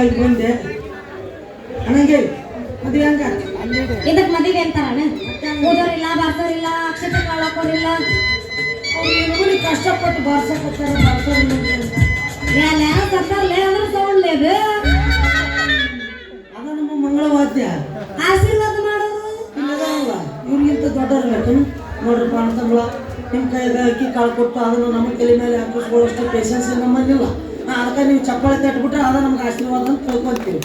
ಮದುವೆಯಾಗಿ ಬಂದೆ. ಅನ್ನಂಗೆ ಮದುವೆ ಹಂಗ? ಇದಕ್ ಮದುವೆ ಅಂತಾರಣ ಓದೋರಿಲ್ಲ ಬರ್ದೋರಿಲ್ಲ ಅಕ್ಷತೆ ಕಾಳಾಕೋರಿಲ್ಲ. ಅವ್ರು ಕಷ್ಟಪಟ್ಟು ಬಾರ್ಸಕತ್ತಾರ ಬಾರ್ಸೋರಿಲ್ಲ ಅಂತ. ಎಲ್ಲ ಸತ್ತಾರ್ಲೆ ಅಂದ್ರೆ ತಗೊಂಡ್ಲೇ ಅದು ಅದ ನಮ್ಮ ಮಂಗಳವಾದ್ಯ. ಆಶೀರ್ವಾದ ಮಾಡೋರು ಇವ್ರಿಗಿಂತ ದೊಡ್ಡವ್ರು ಬೇಕು ನೋಡ್ರಪ್ಪ ತಮ್ಮಳ ನಿಮ್ಮ ಕೈಯಾಗ ಅಕ್ಕಿ ಕಾಳು ಕೊಟ್ಟು ಅದನ್ನು ನಮ್ಮ ತಲೆ ಮೇಲೆ ಹಾಕಿಸ್ಕೊಳ್ಳೋಷ್ಟು ಪೇಷನ್ಸ್ ನಮ್ಮಲ್ಲಿಲ್ಲ. ಅದಕ್ಕೆ ನೀವು ಚಪ್ಪಾಳೆ ತಟ್ಬಿಟ್ರೆ ಅದ ನಮ್ಗೆ ಆಶೀರ್ವಾದ ಅಂತ ತಿಳ್ಕೊಂತೀವಿ.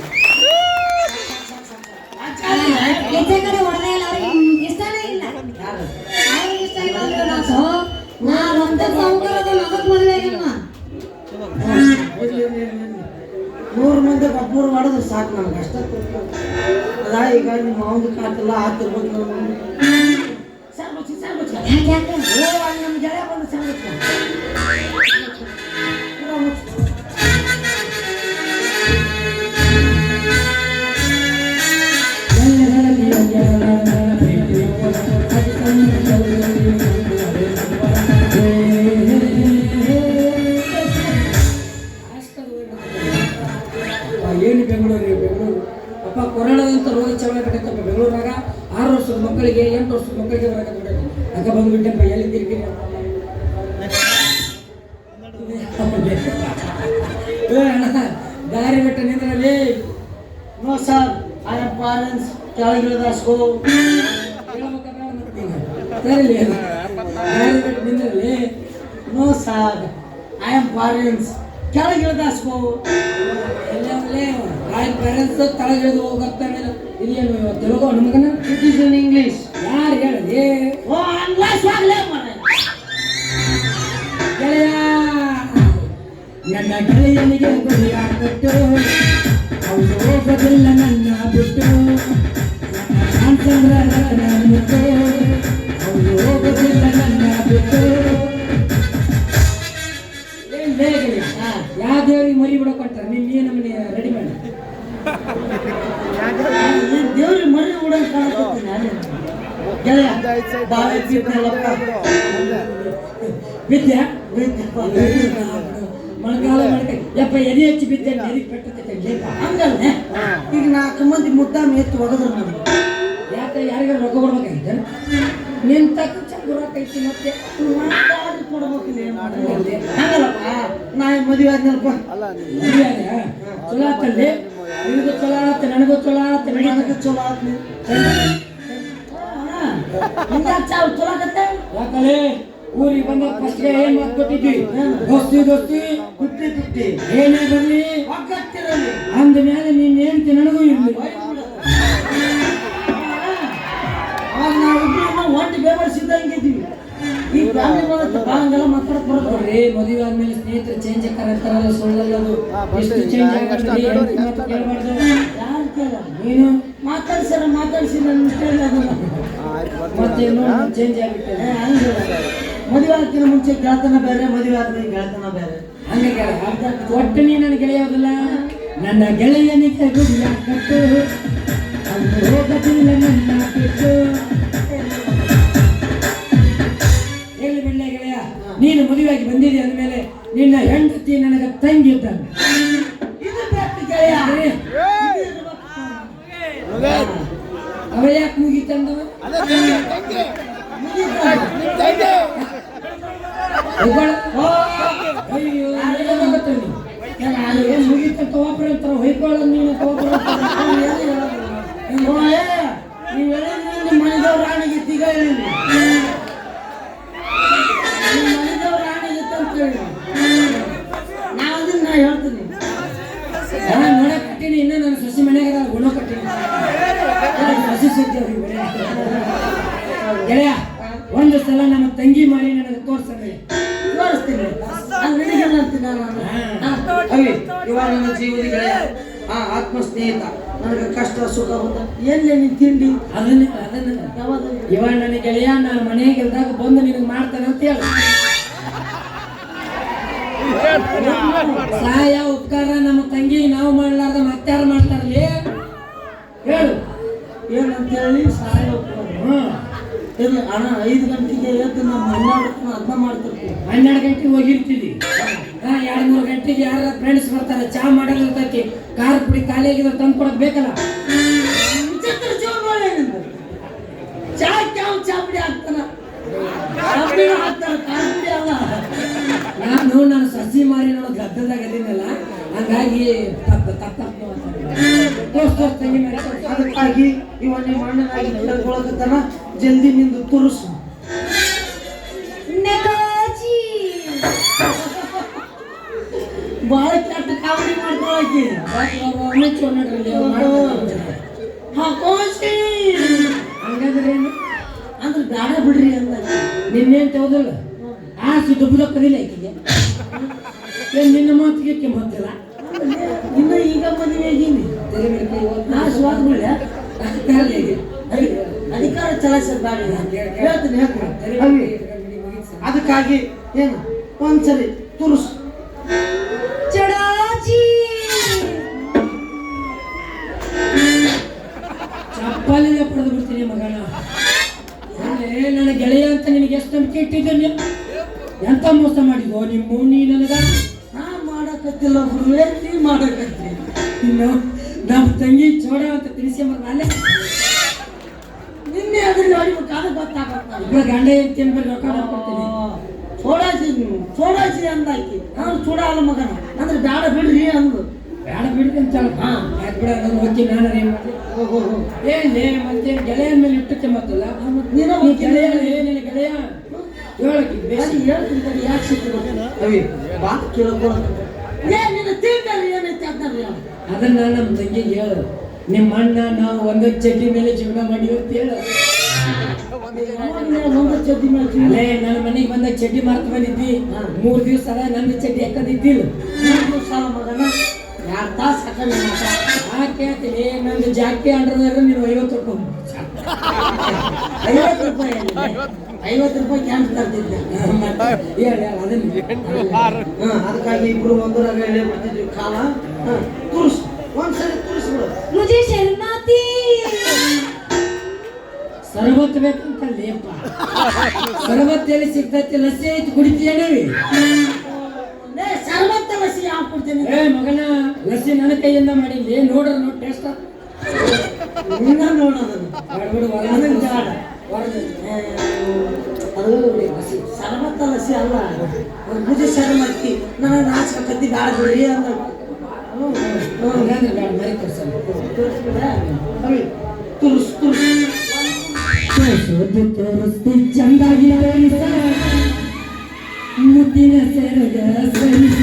ಹೆಚ್ಚೆ ಕಡೆ ಹೊಡೆದೇ ಇಲ್ಲ ಅವ್ರಿಗೆ ಇಷ್ಟನೇ ಇಲ್ಲ. ಯಾರು ಅವ್ರಿಗೆ ಇಷ್ಟ ಇಲ್ಲ ಅಂದ್ರೆ ನಾವು ನಾ ಮದುವೆ. ನೂರು ಮಂದಿ ಒಬ್ಬರು ಮಾಡೋದು ಸಾಕು ನಮ್ಗೆ ಅಷ್ಟ ಅದ ಈಗ ನಿಮ್ಮ ಮಾವಂದು ಕಾಟೆಲ್ಲ ಸಾರ್ಬಚ್ಚಿ ಯಾಕೆ ಯಾಕೆ? ಓ ಅಲ್ಲಿ ನಮ್ಮ ಗೆಳೆಯ ಬಂದು ಸಾರ್ಬಚ್ಚಿ No sir I am parents ಕೆಳಗಿಳಿದಾಸ್ಕೋ ಎಲ್ಲೇ ಆಯ್ ಪೇರೆಂಟ್ಸ್ ತಳಗಿಳಿದು ಹೋಗತ್ತಾನೆ ಇಲ್ಲೇನು ತೆಲುಗು ನಮಗನ ಇಟ್ ಈಸ್ ಇನ್ ಇಂಗ್ಲೀಷ್ ಯಾರು ಹೇಳಿದೆ? ಓ ಇಂಗ್ಲೀಷ್ ಆಗ್ಲೇ ಮಾರೆ ಗೆಳೆಯ ನನ್ನ ಗೆಳೆಯನಿಗೆ ಗುರಿಯ ಕೊಟ್ಟು ಅವನು ಹೋಗೋದಿಲ್ಲ ನನ್ನ ಬಿಟ್ಟು ನನ್ನ ಮುಟ್ಟು ಅವನು ಹೋಗೋದಿಲ್ಲ ನನ್ನ ಬಿಟ್ಟು. ದೇವ್ರಿಗೆ ಮರಿ ಬಿಡಕೊಂಟಾರ ನೀನ್ ನೀ ನಮ್ಮನೆ ರೆಡಿ ಮಾಡಿ. ದೇವ್ರಿಗೆ ಮರಿ ಕಾಣಕತ್ತೀನಿ ನಾನೇ. ಗೆಳೆಯ. ಮೊಳಕಾಲ ಮೊಳಕೆ ಯಪ್ಪ ಎದೆ ಹೆಚ್ಚು ಬಿದ್ದೆ ಎದೆ ಪೆಟ್ಟತೈತೆ ಹಂಗಲ್ಲ? ಈಗ ನಾಲ್ಕು ಮಂದಿ ಮುದ್ದಾಮ ಎತ್ತು ಒಗದ್ರು ನಮ್ಗೆ. ಯಾಕೆ? ಯಾರಿಗಾರು ರೊಕ್ಕ ಕೊಡ್ಬೇಕಾಗಿದ್ದ ನಿನ್ ಚಂದ ಮತ್ತೆ? ಹಂಗಲ್ಲಪ್ಪ? ನಾ ಮದುವೆ ಆದ್ನಲ್ಪ? ಚಲೋ ಆತಲ್ಲಿ ನಿನಗೂ ಚಲೋ ಆತ ನನಗೂ ಚಲೋ ಆತ ನನಗೆ ಚಲೋ ಆದ್ನಿ ಚಾವ್ ಚಲೋ ಆಗತ್ತೆ? ಯಾಕಲೆ? ಊರಿಗೆ ಬಂದ ಫಸ್ಟ್ಗೆ ಏನ್ ಮಾತು ಕೊಟ್ಟಿದ್ವಿ ದೋಸ್ತಿ ದೋಸ್ತಿ ಫಿಫ್ಟಿ ಫಿಫ್ಟಿ ಏನೇ ಬರಲಿ ಒಗ್ಗಟ್ಟಿರಲಿ. ಅಂದ ಮೇಲೆ ನೀನ್ ಹೇಳ್ತಿ ನನಗೂ ಇರ್ಲಿ ನಾವಿಬ್ರು ಬೇಬರ್ ಬೇಬರ್ಸಿದ್ದಂಗಿದ್ದೀವಿ ಈ ಫ್ಯಾಮಿಲಿ ಬಂದತ್ತ ಮಾತ್ರ ಹಂಗೆಲ್ಲ ಮಾತಾಡಕ್ ಬರೋದು ನೋಡ್ರಿ ಮದುವೆ ಆದ್ಮೇಲೆ ಸ್ನೇಹಿತರು ಚೇಂಜ್ ಆಕಾರ ಇರ್ತಾರಲ್ಲ ಸುಳ್ಳಲ್ಲ ಅದು. ಎಷ್ಟು ಚೇಂಜ್ ಆಗುತ್ತೆ ಯಾರು ಕೇಳ? ನೀನು? ಮಾತಾಡ್ಸ್ಯಾರ ಮಾತಾಡ್ಸಿ ನನ್ನ ಕೇಳಿ ಅದನ್ನ. ಮತ್ತೆ ಚೇಂಜ್ ಆಗಿಬಿಟ್ಟೆ. ಮದುವೆ ಆಗ್ತಿನ ಮುಂಚೆ ಗೆಳತನ ಬೇರೆ ಮದುವೆ ಆದ್ಮೇಲೆ ಗೆಳತನ ಬೇರೆ. ಹಂಗೆ. ಒಟ್ಟು ನೀ ನನ್ನ ಗೆಳೆಯೋದಿಲ್ಲ ನನ್ನ ಗೆಳೆಯನಿಗೆ ಗುಡ್ಡ ಕಟ್ಟು ಅಂದ್ರೆ ಹೋಗದಿಲ್ಲ ನನ್ನ ಬಿಟ್ಟು ಮದುವೆಯಾಗಿ ಬಂದಿದೆ ಅಂದಮೇಲೆ ನಿನ್ನ ಹೆಂಡತಿ ನನಗೆ ತಂಗಿ ಇದ್ದಾನೆ ಅವ ಯಾಕೆ ಮುಗಿತಂದ ಮುಗಿತ ತಗೋಬ್ರ ಅಂತಾರ ಹೊಯ್ಕೊಳ್ಳ ನೀನು ತಗೋಬ್ರ ಬಂದ ಅದಕ್ಕಾಗಿ ಇವ ನಿಮ್ಮ ಅಣ್ಣನಾಗಿ ಜಲ್ದಿ ನಿಂದು ತುರುಸು. ಬಾಳ ಕೆಟ್ಟ ಕಾಮಿಡಿ ಮಾಡ್ಕೊಳಕಿ. ಹಾಕೋಸಿ. ಅಂದ್ರೆ ಬೇಡ ಬಿಡ್ರಿ ಅಂದ. ನಿನ್ನೇನ್ ತೆಗೆದಿಲ್ಲ ಆ ದುಬ್ಬದ ಕದಿಲ್ಲ ಆಕಿಗೆ ಏನ್ ನಿನ್ನ ಮಾತಿಗೆ ಕೆಮ್ಮತ್ತಿಲ್ಲ ಇನ್ನ ಈಗ ಮದುವೆ ಆಗೀನಿ ನಾ ಇದೆ. ಅಧಿಕಾರ ಚಲಾಯಿಸೋದು ಬೇಡ ಹೇಳ್ತೀನಿ ಹೇಳ್ತೀನಿ. ಅದಕ್ಕಾಗಿ ಏನು? ಒಂದ್ಸರಿ ತುರುಸು. ಚಡಾಜಿ! ಚಪ್ಪಲಿನ ಪಡೆದು ಬಿಡ್ತೀನಿ ಮಗನ ಅಲ್ಲೇ ನನ್ನ ಗೆಳೆಯ ಅಂತ ನಿನಗೆ ಎಷ್ಟು ನಂಬಿಕೆ ಇಟ್ಟಿದ್ದೇನೆ? ಎಂತ ಮೋಸ ಮಾಡಿದ್ವು ನಿಮ್ಮ ನೀ ನನಗ ನಾ ಮಾಡಕತ್ತಿಲ್ಲ ಗುರುವೇ ನೀ ಮಾಡಕತ್ತಿ ಇನ್ನು ನಮ್ಮ ತಂಗಿ ಚೋಡ ಅಂತ ತಿಳಿಸ್ಕೊಂಬರ್ ಅಲ್ಲೇ ನಿನ್ನೆ ಅದ್ರಲ್ಲಿ ಹೊಡಿಬೇಕು ಅದು ಗೊತ್ತಾಗತ್ತ ಇವಾಗ ಗಂಡ ಹೆಂಡತಿ ಬರ್ರಿ ರೊಕ್ಕ ಮಾಡ್ಕೊಡ್ತೀನಿ ಸೋಡಾಸಿ ನೀವು ಸೋಡಾಜಿ ಅಂದಾಕಿ. ನಾನು ಚೂಡ ಅಲ್ಲ ಮಗನ. ಅಂದ್ರೆ ಬೇಡ ಬಿಡ್ರಿ ಅಂದು. ಬೇಡ ಬಿಡ್ರಿ ಅಂತ ಹಾ. ಯಾಕೆ ಬಿಡ ನಾನು ಹೋಗಿ ನಾನು ಏನು ಮಾಡಿ ಹೋಗು ಮತ್ತೆ ಗೆಳೆಯ ಮೇಲೆ ಇಟ್ಟಕ್ಕೆ ಮತ್ತಲ್ಲ ನೀನು ಗೆಳೆಯ ಏ ನಿನ್ನ ಗೆಳೆಯ? ಹೇಳಕ್ಕೆ ಹೇಳ್ತೀನಿ ಯಾಕೆ ಸಿಕ್ಕಿಲ್ಲ ಅವಿ ಬಾ ಕೇಳ್ಕೊಳಕ ನಿನ್ನ ಏನೈತೆ ಅದನ್ನ. ಅದನ್ನ ನಮ್ಮ ತಂಗಿಗೆ ಹೇಳು. ನಿಮ್ಮ ಅಣ್ಣ ನಾವು ಒಂದು ಚಡ್ಡಿ ಮೇಲೆ ಜೀವನ ಮಾಡಿ ಅಂತ ಹೇಳು. ಒಂದು ಚಡ್ಡಿ ಮೇಲೆ ಜೀವ ಅಲ್ಲೇ ನನ್ನ ಮನೆಗೆ ಬಂದ ಚಡ್ಡಿ ಮಾರ್ತ ಬಂದಿದ್ದಿ. ಮೂರು ದಿವಸ ಅದ ನಂದು ಚಡ್ಡಿ ಹಾಕದಿದ್ದಿಲ್ಲ ಮೂರು ದಿವಸ ಮಗನ. ಎರಡು ತಾಸು ಹಾಕಲ್ಲ ಆ ಕೇಳ್ತೀನಿ? ನಂದು ಜಾಕಿ ಅಂಡ್ರದಾರ ನೀನು ಐವತ್ತು ರೂಪಾಯಿ ಐವತ್ತು ರೂಪಾಯಿ. ಐವತ್ತು ರೂಪಾಯಿ ಕ್ಯಾಂಪ್ ತರ್ತಿದ್ದೆ. ಹೇಳು ಅದನ್ನ. ಅದಕ್ಕಾಗಿ ಇಬ್ರು ಒಂದರಾಗ ಹೇಳಿ ಬಿಡ್ತಿದ್ವಿ ಕಾಲ ತುರ್ಸು. ಒಂದ್ಸರಿ ತುರ್ಸ್ಬಿಡು. ಮುಜೆ ಶರ್ಮಾತಿ ಸರ್ವತ್ ಬೇಕಂತ ಲೇಪ. ಸರ್ವತ್ ಎಲ್ಲಿ ಸಿಗ್ತೈತಿ ಲಸ್ಸಿ ಐತಿ ಕುಡಿತೀಯನವಿ ಸರ್ವತ್ತ ಲಸಿ ಹಾಕ್ಬಿಡ್ತೀನಿ ಏ ಮಗನ ಲಸ್ಸಿ ನನ್ನ ಕೈಯಿಂದ ಮಾಡಿದ್ದೆ. ನೋಡ್ರ ನೋಡಿ ಟೇಸ್ಟ್ ನಿನ್ನ ನೋಡೋದನ್ನು. ಬಿಡು ಅದನ್ನ ಜಾಡ. ಹೊರಗೆ ಏ, ಅದು ಸರ್ವತ್ತ ಲಸಿ ಅಲ್ಲ ಅದು ಭುಜ ಶರ್ಮತ್ತಿ ನನ್ನ ನಾಚಕತ್ತಿ ಬ್ಯಾಡ ಬಿಡ್ರಿ ಅಂದ ಹಂಗಂದ್ರೆ ಬೇಡ ಮರಿ ತೋರ್ಸಲ್ಲ ತುರ್ಸ್ಬಿಡ ಅವಿ ತುರ್ಸ್ ತುರ್ಸ್ ತೋರ್ಸೋದು ತೋರಿಸ್ತಿ ಚಂದಾಗಿ ತೋರಿಸ ಮುದ್ದಿನ ಸೆರಗ ಸರಿಸ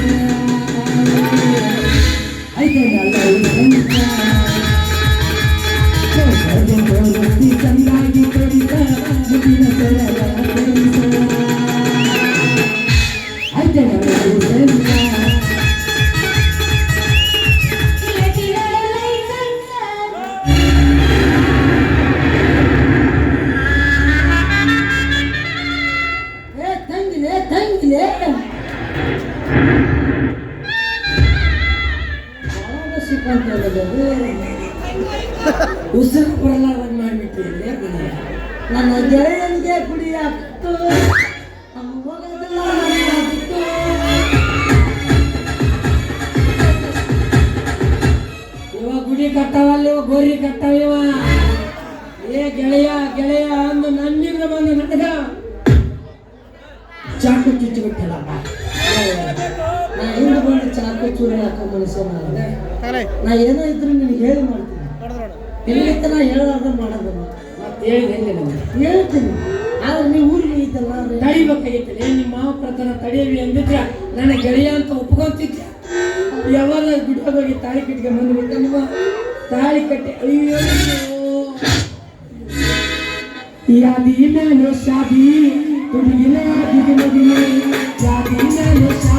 ಗೆಳೆಯ ಅಂದು ನನ್ನಿಂದ ಬಂದ ನಟಗ ಚಾಕು ಚುಚ್ಚು ಬಿಟ್ಟಲ್ಲ. ನಾ ಹಿಂದೆ ಬಂದು ಚಾಕು ಚೂರಿ ಹಾಕೋ ಮನುಷ್ಯ. ನಾ ಏನೋ ಇದ್ರೆ ನಿನಗೆ ಹೇಳಿ ಮಾಡ್ತೀನಿ. ಎಲ್ಲಿತ್ತ ನಾ ಹೇಳಾರ್ದ ಮಾಡೋದು ಹೇಳ್ತೀನಿ. ಆದ್ರೆ ನೀವು ಊರಿಗೆ ಐತಲ್ಲ ತಡಿಬೇಕಾಗಿತ್ತಲ್ಲ ಏನ್ ನಿಮ್ಮ ಮಾವ ಪ್ರತನ ತಡೆಯವಿ ಅಂದಿದ್ರೆ ನನ್ನ ಗೆಳೆಯ ಅಂತ ಒಪ್ಕೊಂತಿದ್ದೆ. ಯಾವಾಗ ಬಿಡೋದ್ ಹೋಗಿ ತಾಳಿ ಕಟ್ಟಿಗೆ ಬಂದು ಬಿಟ್ಟ ನಿಮ್ಮ ತಾಳಿ ಕಟ್ಟಿ ಅಯ್ಯೋ. शादी मैंने शादी तुम गिले शादी मैंने शादी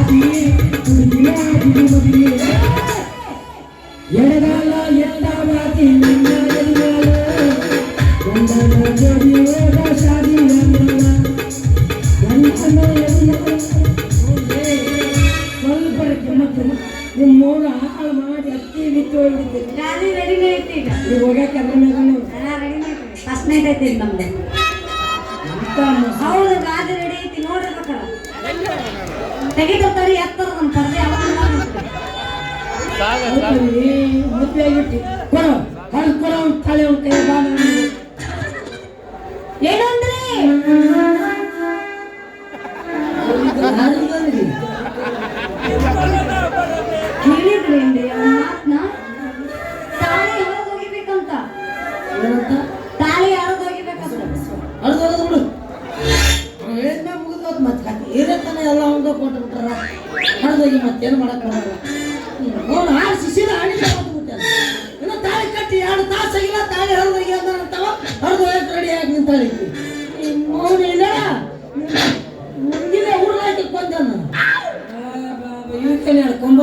ಕೊಡು ಅವ್ನ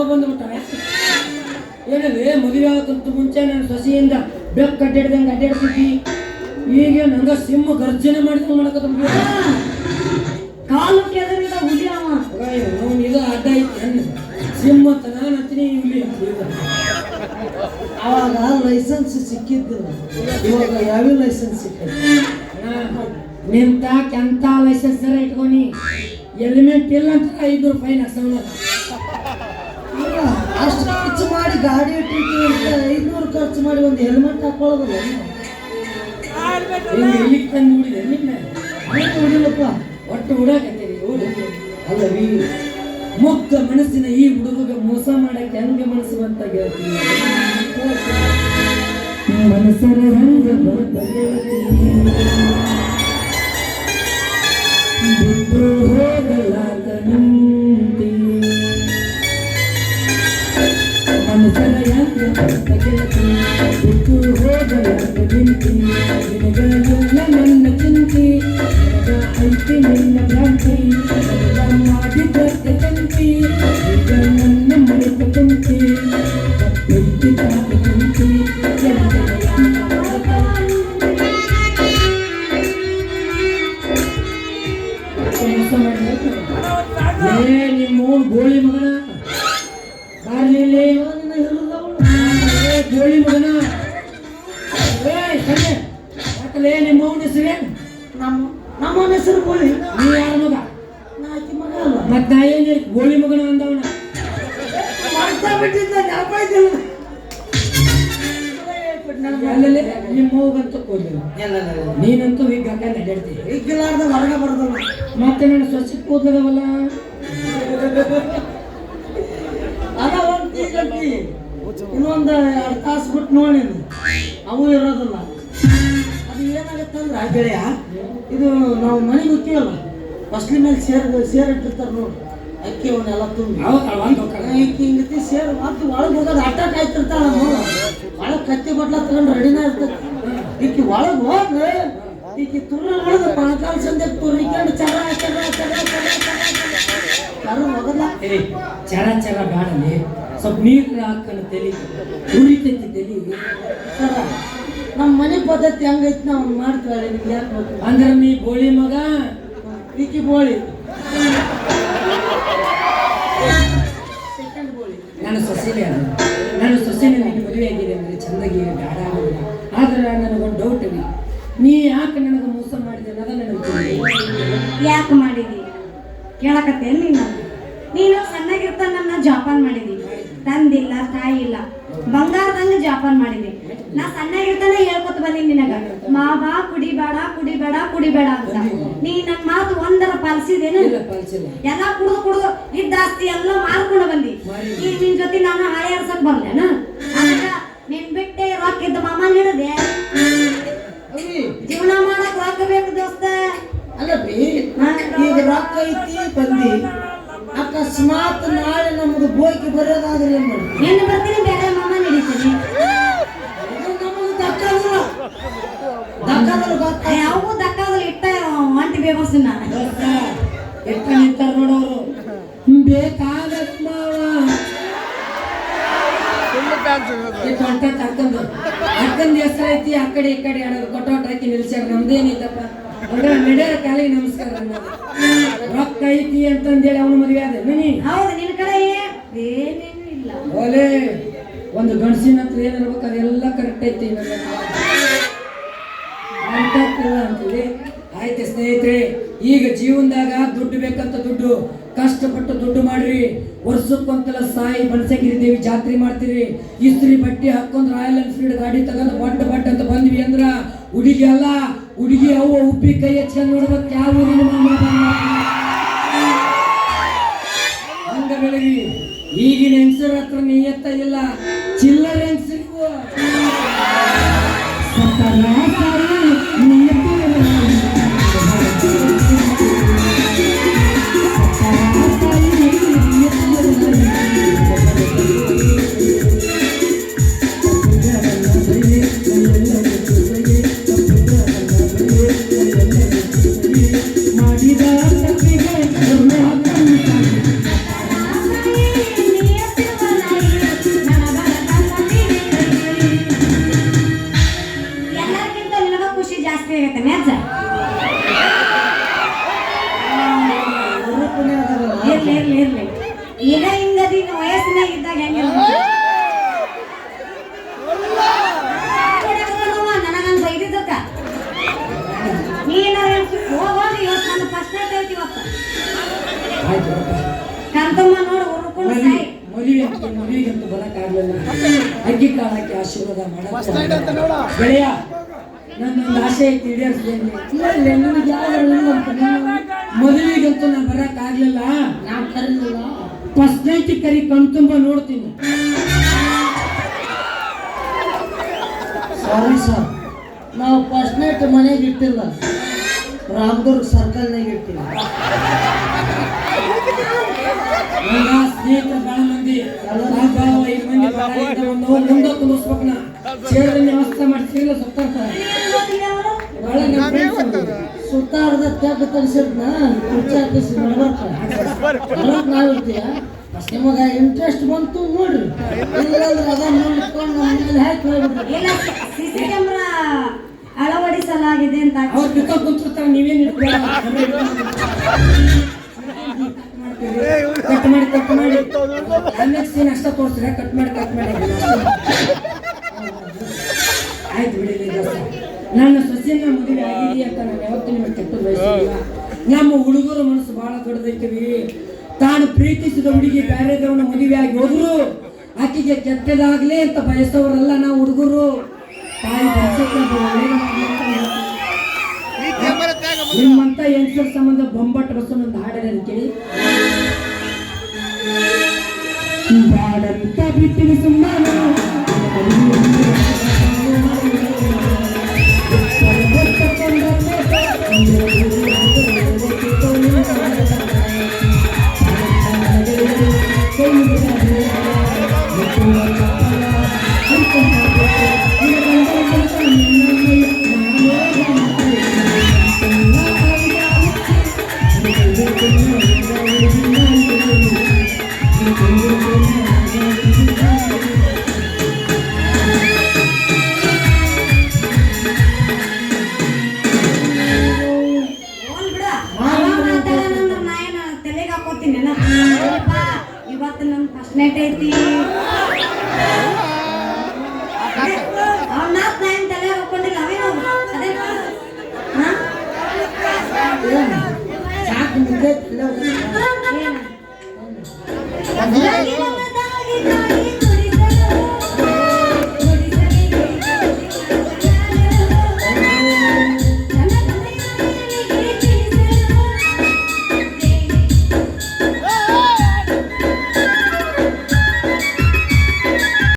ಇವತ್ತೇನೆ ಹೇಳು ಏನಂದ್ರೆ ಮದುವೆ ಆಗಕ್ಕಂತ ಮುಂಚೆ ನಾನು ಸಸಿಯಿಂದ ಬೆಕ್ ಅಡ್ಡಾಡ್ದಂಗೆ ಅಡ್ಡಾಡ್ತಿದ್ದಿ ಈಗ ನಂಗ ಸಿಂಹ ಗರ್ಜನೆ ಮಾಡಿದಂಗೆ ಮಾಡಕತ್ತ ಕಾಲು ಕೆದರಿದ ಹುಲಿ ಅವ. ಅವನು ಇದು ಅಡ್ಡ ಐತಿ ಸಿಂಹ ತನ ನತ್ತಿನಿ ಹುಲಿ ಅವಾಗ ಲೈಸೆನ್ಸ್ ಸಿಕ್ಕಿದ್ದಿಲ್ಲ. ಇವಾಗ ಯಾವ ಲೈಸೆನ್ಸ್ ಅಣ್ಣ, ನಿಂತ ಕೆಂತ ಲೈಸೆನ್ಸ್ ಇಟ್ಕೊನಿ? ಎಲಿಮೆಂಟ್ ಇಲ್ಲ ಅಂತ ಐದು ರೂಪಾಯಿ ಹಾಕ್ಸವನ ಅಲ್ಲ, ಅಷ್ಟು ಖರ್ಚು ಮಾಡಿ ಗಾಡಿ ಇಟ್ಟಿರ್ತೀವಿ ಐದ್ನೂರು ಖರ್ಚು ಮಾಡಿ ಒಂದು ಹೆಲ್ಮೆಟ್ ಹಾಕೊಳ್ಳೋದಿಲ್ಲ? ಹಿಂಗೆ ಇಲ್ಲಿ ತಂದು ನೋಡಿದೆ ನಿನ್ನೆ. ಹೊಡಿಲಪ್ಪ ಒಟ್ಟು ಉಡಾಕತ್ತೀರಿ ಅಲ್ಲವಿ ಮುಗ್ಧ ಮನಸ್ಸಿನ ಈ ಹುಡುಗಗೆ ಮೋಸ ಮಾಡಕ್ಕೆ ಹೆಂಗೆ ಮನಸ್ಸು ಅಂತ ಗೆಳತಿ? ಮನಸ್ಸರ. ಬಿಟ್ಟು ಹೋಗಲಾಗ ನಿಂತಿ. ಮನಸ್ಸರ ರಂಗ ಬಂತ ಗೆಳತಿ ಬಿಟ್ಟು ಹೋಗಲಾಗ ನಿಂತಿ ಹೇಳಿ ಗೋಳಿ ಮಗನ ಅಂದವನ. ನೀನಂತೂ ಈಗ ನಡೆಡ್ತಿ ಹೊರಗೆ ಬರ್ದಲ್ಲ ಮತ್ತೆ ನಾನು ಸ್ವಚ್ಛ ಕೂದಲದವಲ್ಲ? ಅದ ಒಂದು ಇನ್ನೊಂದು ಎರಡು ತಾಸು ಬಿಟ್ಟು ನೋಡಿ ಅವು ಇರೋದಿಲ್ಲ. ಅದು ಏನಾಗತ್ತಂದ್ರೆ ಗೆಳೆಯ, ಇದು ನಾವು ಮನೆಗೆ ಹೋಗ್ತೀವಲ್ಲ ಫಸ್ಲಿ ಮೇಲೆ ಸೇರ್ ಸೇರಿಟ್ಟಿರ್ತಾರೆ ನೋಡಿ. ಅಕ್ಕಿ ಅವನ್ನೆಲ್ಲ ತುಂಬಿ. ಈಕಿ ಹಿಂಗತಿ ಸೇರ್ ಮತ್ತೆ ಒಳಗೆ ಹೋಗೋದು ಅಟ್ಯಾಕ್ ಆಯ್ತಿರ್ತಾಳ ಒಳಗೆ ಕತ್ತಿ ಬಟ್ಲ ತಗೊಂಡು ರೆಡಿನ ಇರ್ತೈತಿ ಈಕಿ ಒಳಗೆ ಹೋದ್ರೆ ಈಕಿ ತುರ್ರ ಹೊಡೆದು ಪಣಕಾಲ ಸಂಜೆ ತುರ್ರಿಕೊಂಡು ಚರ ಚರ ಚರ ಚರ ಚರ ಹೋಗಲ್ಲ ಚರ ಚರ. ಬ್ಯಾಡಲಿ. ಸ್ವಲ್ಪ ನೀರು ಹಾಕೊಂಡು ತಲಿ. ಉರಿತೈತಿ ತಲಿ. ಸರ ನಮ್ಮ ಮನೆ ಪದ್ಧತಿ ಹಂಗೈತಿ ನಾವು ಮಾಡ್ತಾಳೆ ನಿಮ್ಗೆ ಯಾಕೆ ಅಂದ್ರೆ ನೀ ಬೋಳಿ ಮಗ. ಈಕಿ ಬೋಳಿ. ನಾನು ಸೊಸೆನೇ ನಾನು ಸೊಸೆನೇ ನಿನಗೆ ಮದುವೆ ಆಗಿದೆ ಅಂದರೆ ಚಂದಾಗಿ ಬೇಡ ಆಗೋದಿಲ್ಲ ಆದ್ರೆ ನನಗೊಂದು ಡೌಟ್ ಇದೆ. ನೀ ಯಾಕೆ ನನಗೆ ಮೋಸ ಮಾಡಿದೆ ಅನ್ನೋದ ನನಗೆ. ಯಾಕೆ ಮಾಡಿದಿ? ಕೇಳಕತ್ತೇನ್ ನೀನು? ನೀನು ಸಣ್ಣಗಿರ್ತ ನನ್ನ ಜಾಪಾನ್ ಮಾಡಿದಿ. ತಂದಿಲ್ಲ ತಾಯಿ ಇಲ್ಲ ಬಂಗಾರದಂಗ ಜಾಪಾನ್ ಮಾಡಿದಿ. ನಾ ಸಣ್ಣಗಿರ್ತಾನೆ ಹೇಳ್ಕೊತ ಬಂದೀನಿ ನಿನಗ. ಬಾ ಕುಡಿಬೇಡ ಕುಡಿಬೇಡ ಕುಡಿಬೇಡ ಅಂತ. ನೀ ನನ್ ಮಾತು ಒಂದರ ಪಾಲಿಸಿದೇನು? ಎಲ್ಲ ಕುಡ್ದು ಕುಡ್ದು ಇದ್ದ ಆಸ್ತಿ ಎಲ್ಲ ಮಾರ್ಕೊಂಡು ಬಂದಿ. ಈ ನಿನ್ ಜೊತೆ ನಾನು ಹಾಳೆ ಬಂದೆನ ಬರ್ಲೇನ ನಿನ್ ಬಿಟ್ಟೆ ರೊಕ್ಕ ಇದ್ದ ಮಾಮ ಹಿಡದೆ ಜೀವನ ಮಾಡಕ್ ರೊಕ್ಕ ಬೇಕು ದೋಸ್ತ. ಅಲ್ಲ ಈಗ ರೊಕ್ಕ ಐತಿ ಬಂದಿ. ಅಕಸ್ಮಾತ್ ನಾಳೆ ನಮ್ದು ಬೋಯ್ಕೆ ಬರೋದಾದ್ರೆ ಏನ್ ಮಾಡ್ತೀನಿ ನಿನ್ನ ಬರ್ತೀನಿ ಬೇಡ ಮಾಮ ನಡೀತೀನಿ. ಇದು ನಮಗೆ ದಕ್ಕದಿಲ್ಲ ದಕ್ಕದಿಲ್ಲ ಗೊತ್ತ? ಯಾವ ದಕ್ಕಾಗಲ್ಲ ಇಟ್ಟ ಒಂಟಿ ಬೇಬರ್ಸಿನ ಎಟ್ಟ ಎಷ್ಟ ನಿಂತಾರ ನೋಡೋರು. ಬೇಕಾದ ಮಾವ. ಹೊಂಟ ಅಕ್ಕಂದು ಅಕ್ಕಂದ ಹೆಸರು ಐತಿ ಆ ಕಡೆ ಈ ಕಡೆ ಅನ್ನೋದು. ಕೊಟ್ಟೋಟ್ ಹಾಕಿ ನಿಲ್ಸ್ಯಾರ. ನಮ್ದೇನೈತಪ್ಪ ಅಂದ್ರೆ ನಡೆಯೋ ಕಾಲಿಗೆ ನಮಸ್ಕಾರ ಅನ್ನೋದು. ರೊಕ್ಕ ಐತಿ ಅಂತಂದೇಳಿ ಅವನು ಮದುವೆ ಆದ ನೀ ಹೌದು ನಿನ್ನ ಕಡೆ ಏನೇನು ಇಲ್ಲ ಓಲೆ ಒಂದು ಗಂಡಸಿನ ಹತ್ರ ಏನಿರ್ಬೇಕು ಅದೆಲ್ಲ ಕರೆಕ್ಟ್ ಐತಿ ನನ್ನ ಹತ್ರ. ಅಂತಕ್ಕಿಲ್ಲ ಅಂತೀವಿ ಆಯ್ತು ಸ್ನೇಹಿತರೆ, ಈಗ ಜೀವನದಾಗ ದುಡ್ಡು ಬೇಕಂತ ದುಡ್ಡು, ಕಷ್ಟಪಟ್ಟು ದುಡ್ಡು ಮಾಡ್ರಿ. ವರ್ಷಕ್ಕೊಂತಲ್ಲ ಸಾಯಿ ಬನಸಗಿರಿ ದೇವಿ ಜಾತ್ರೆ ಮಾಡ್ತೀರಿ. ಇಸ್ತ್ರಿ ಬಟ್ಟೆ ಹಾಕೊಂಡು ರಾಯಲ್ ಎನ್ಫೀಲ್ಡ್ ಗಾಡಿ ತಗೊಂಡು ಬಟ್ ಬಟ್ ಅಂತ ಬಂದ್ವಿ ಅಂದ್ರ ಹುಡುಗಿ ಅಲ್ಲ, ಹುಡುಗಿ ಅವು ಉಪ್ಪಿ ಕೈ ಹಚ್ಕೊಂಡು ನೋಡ್ಬೇಕು ಯಾವ. ಹಂಗ ಬೆಳಗಿ ಈಗಿನ ಹೆಂಗಸರ ಹತ್ರ ನಿಯತ್ತ ಇಲ್ಲ, ಚಿಲ್ಲರ್ ಹಾಕಿ ಆಶೀರ್ವಾದ ಗೆಳೆಯ ನನ್ನೊಂದು ಆಸೆ ಐತಿ ನನಗೆ ನೀನು ಮದುವೆಗಂತೂ ನಾ ಬರಕ್ ಆಗ್ಲಿಲ್ಲ. ನಾವು ಕರೀಲಿಲ್ಲ. ಫಸ್ಟ್ ನೈಟ್ ಕರಿ ಕಣ್ತುಂಬ ನೋಡ್ತೀನಿ. ಸಾರಿ ಸರ್ ನಾವು ಫಸ್ಟ್ ನೈಟ್ ಮನೆಗೆ ಇಟ್ಟಿಲ್ಲ. ರಾಮದುರ್ಗ ಸರ್ಕಲ್ನಾಗ ಇರ್ತೀನಿ. ಸ್ನೇಹಿತರು ಬಹಳ ಮಂದಿ ಭಾವ, ಐದು ಮಂದಿ ಮುಂದೆ ಸುತ್ತಾಡ್ತಾರೆ. ತೆಗ್ದು ಕುರ್ಚಿ ಹಾಕಿಸಿ ನಾವು ಇರ್ತೀಯ? ನಿಮಗೆ ಇಂಟ್ರೆಸ್ಟ್ ಬಂತು ನೋಡ್ರಿ. ಇಲ್ಲಾಂದ್ರೆ ಅದ ನೋಡ್ಕೊಂಡು ನಮ್ಮ ಹಾಕಿ ಹೋಗ್ಬಿಡ್ರಿ ಕ್ಯಾಮ್ರಾ ಅಳವಡಿಸಲಾಗಿದೆ ಅಂತ ಅವ್ರು ಕುಂತಿರ್ತಾರೆ ನೀವೇನು ಕಟ್ ಮಾಡಿ ಕಟ್ ಮಾಡಿ. ಅನ್ನಕ್ಕೆ ಸೀನ್ ಅಷ್ಟ ತೋರಿಸ್ರೆ ಕಟ್ ಮಾಡಿ ಕಟ್ ಮಾಡಿ. ಆಯ್ತು ಬಿಡಿ ನನ್ನ ಸೊಸೆನ ಮದುವೆ ಆಗಿದೆಯಾ ಅಂತ ನಾನು ಯಾವತ್ತೂ ನಿಮಗೆ ಕೆಟ್ಟ ಬಯಸಿಲ್ಲ. ನಮ್ಮ ಹುಡುಗರ ಮನಸ್ಸು ಬಹಳ ದೊಡ್ಡದೈತೀವಿ ತಾನು ಪ್ರೀತಿಸಿದ ಹುಡುಗಿ ಬೇರೆದವನ ಮದುವೆ ಆಗಿ ಹೋದ್ರು ಆಕೆಗೆ ಕೆಟ್ಟದಾಗ್ಲಿ ಅಂತ ಬಯಸೋರಲ್ಲ ನಾವು ಹುಡುಗರು. ತಾಯಿ ಬಯಸಕ್ಕೆ ಒಳ್ಳೇದು ಮಾಡ್ಲಿ ಅಂತ ಹೇಳ್ತೀನಿ. ನಿಮ್ಮಂತ ಹೆಂಗಸರ ಸಂಬಂಧ ಬೊಂಬಟ್ಟು ಬಸ್ಸನ್ನು ಒಂದು ಹಾಡಿದೆ ಕೇಳಿ ಬಾಡಂತ ಬಿಟ್ಟಿನಿ ಸುಮ್ಮನ ಏನ? ಇವತ್ತು ನನ್ ಫಸ್ಟ್ ನೈಟ್ ಐತಿ. ಅವ್ನ ನಾ ಏನ್ ತಲೆ ಹೋಗ್ಕೊಂಡಿಲ್ಲ ಅವೇನು. ಅದೇ? ಸಾಕು